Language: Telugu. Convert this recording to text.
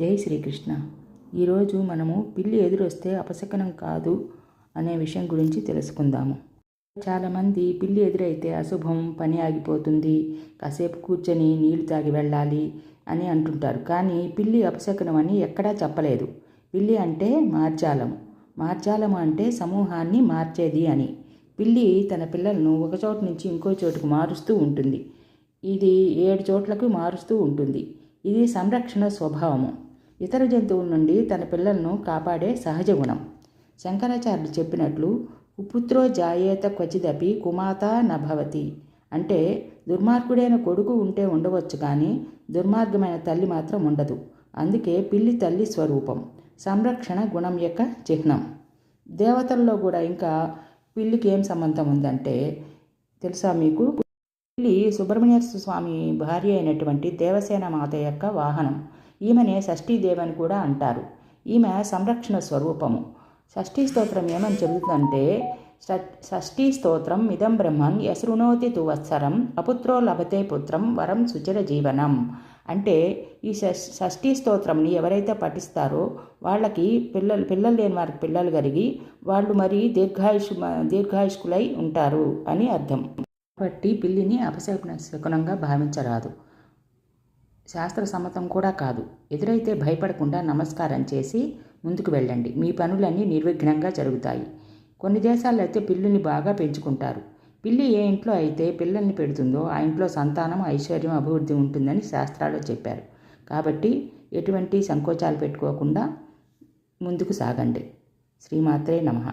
జై శ్రీకృష్ణ. ఈరోజు మనము పిల్లి ఎదురొస్తే అపశకనం కాదు అనే విషయం గురించి తెలుసుకుందాము. చాలామంది పిల్లి ఎదురైతే అశుభం పని ఆగిపోతుంది కాసేపు కూర్చొని నీళ్ళు తాగి వెళ్ళాలి అని అంటుంటారు. కానీ పిల్లి అపశకనం అని ఎక్కడా చెప్పలేదు. పిల్లి అంటే మార్జాలం మార్జాలం అంటే సమూహాన్ని మార్చేది అని. పిల్లి తన పిల్లలను ఒక చోటు నుంచి ఇంకో చోటుకు మారుస్తూ ఉంటుంది. ఇది ఏడు చోట్లకు మారుస్తూ ఉంటుంది. ఇది సంరక్షణ స్వభావము. ఇతర జంతువుల నుండి తన పిల్లలను కాపాడే సహజ గుణం. శంకరాచార్యులు చెప్పినట్లు కుపుత్రో జాయేత క్వచిదపి కుమాత నభవతి అంటే దుర్మార్గుడైన కొడుకు ఉంటే ఉండవచ్చు కానీ దుర్మార్గమైన తల్లి మాత్రం ఉండదు. అందుకే పిల్లి తల్లి స్వరూపం సంరక్షణ గుణం యొక్క చిహ్నం. దేవతల్లో కూడా ఇంకా పిల్లికి ఏం సంబంధం ఉందంటే తెలుసా మీకు? పిల్లి సుబ్రహ్మణ్య స్వామి భార్య అయినటువంటి దేవసేన మాత యొక్క వాహనం. ఈమెనే షష్ఠీదేవి అని కూడా అంటారు. ఈమె సంరక్షణ స్వరూపము. షష్ఠీ స్తోత్రం ఏమని చెబుతుందంటే షష్ఠీ స్తోత్రం ఇదం బ్రహ్మన్ యశృణోతి తువత్సరం అపుత్రో లభతే పుత్రం వరం సుచర జీవనం. అంటే ఈ షష్ఠీ స్తోత్రంని ఎవరైతే పఠిస్తారో వాళ్ళకి పిల్లలు పిల్లలు లేని వారికి పిల్లలు కలిగి వాళ్ళు మరి దీర్ఘాయుషు దీర్ఘాయుష్కులై ఉంటారు అని అర్థం. కాబట్టి పిల్లిని అపశకున భావించరాదు. శాస్త్ర సమ్మతం కూడా కాదు. ఎదురైతే భయపడకుండా నమస్కారం చేసి ముందుకు వెళ్ళండి. మీ పనులన్నీ నిర్విఘ్నంగా జరుగుతాయి. కొన్ని దేశాల్లో అయితే పిల్లుని బాగా పెంచుకుంటారు. పిల్లి ఏ ఇంట్లో అయితే పిల్లల్ని పెడుతుందో ఆ ఇంట్లో సంతానం ఐశ్వర్యం అభివృద్ధి ఉంటుందని శాస్త్రాలు చెప్పారు. కాబట్టి ఎటువంటి సంకోచాలు పెట్టుకోకుండా ముందుకు సాగండి. శ్రీమాత్రే నమః.